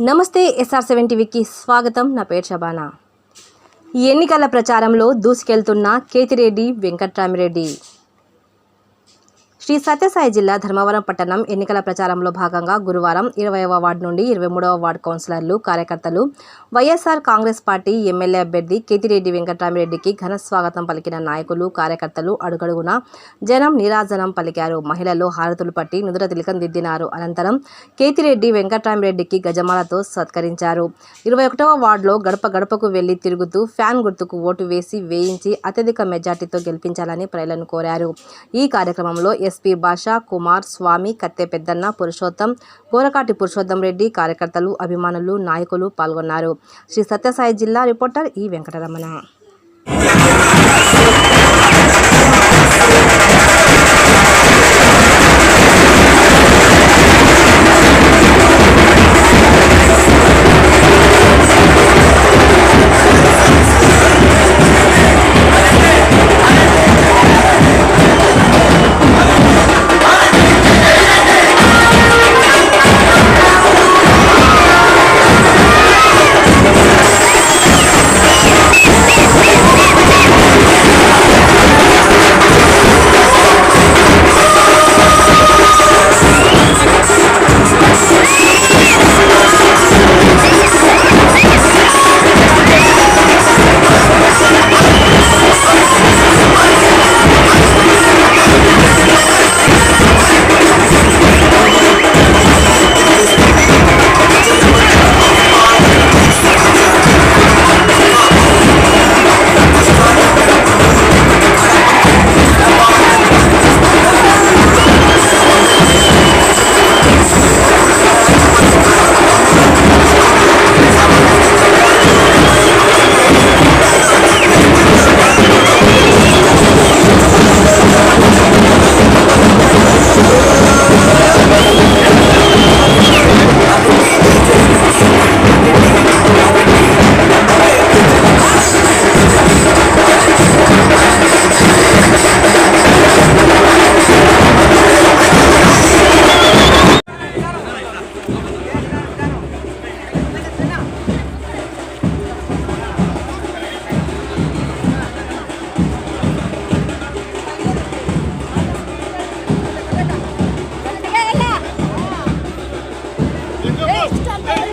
నమస్తే SR seven టీవీకి స్వాగతం. నా పేరు షబానా. ఎన్నికల ప్రచారంలో దూసుకెళ్తున్న కేతిరెడ్డి వెంకట్రామిరెడ్డి. శ్రీ సత్యసాయి జిల్లా ధర్మవరం పట్టణం ఎన్నికల ప్రచారంలో భాగంగా గురువారం ఇరవైవ వార్డు నుండి ఇరవై మూడవ వార్డు కౌన్సిలర్లు కార్యకర్తలు వైఎస్ఆర్ కాంగ్రెస్ పార్టీ ఎమ్మెల్యే అభ్యర్థి కేతిరెడ్డి వెంకటరామిరెడ్డికి ఘన స్వాగతం పలికిన నాయకులు కార్యకర్తలు అడుగడుగున జనం నిరాజనం పలికారు. మహిళలు హారతులు పట్టి నుదుర తిలకం దిద్దినారు. అనంతరం కేతిరెడ్డి వెంకటరామిరెడ్డికి గజమాలతో సత్కరించారు. ఇరవై ఒకటవ వార్డులో గడప గడపకు వెళ్ళి తిరుగుతూ ఫ్యాన్ గుర్తుకు ఓటు వేసి వేయించి అత్యధిక మెజార్టీతో గెలిపించాలని ప్రజలను కోరారు. ఈ కార్యక్రమంలో ఎస్పీ భాషా కుమార్ స్వామి కత్తె పెద్దన్న పురుషోత్తం గోరకాటి పురుషోత్తం రెడ్డి కార్యకర్తలు అభిమానులు నాయకులు పాల్గొన్నారు. శ్రీ సత్యసాయి జిల్లా రిపోర్టర్ ఈ వెంకటరమణ. Deus!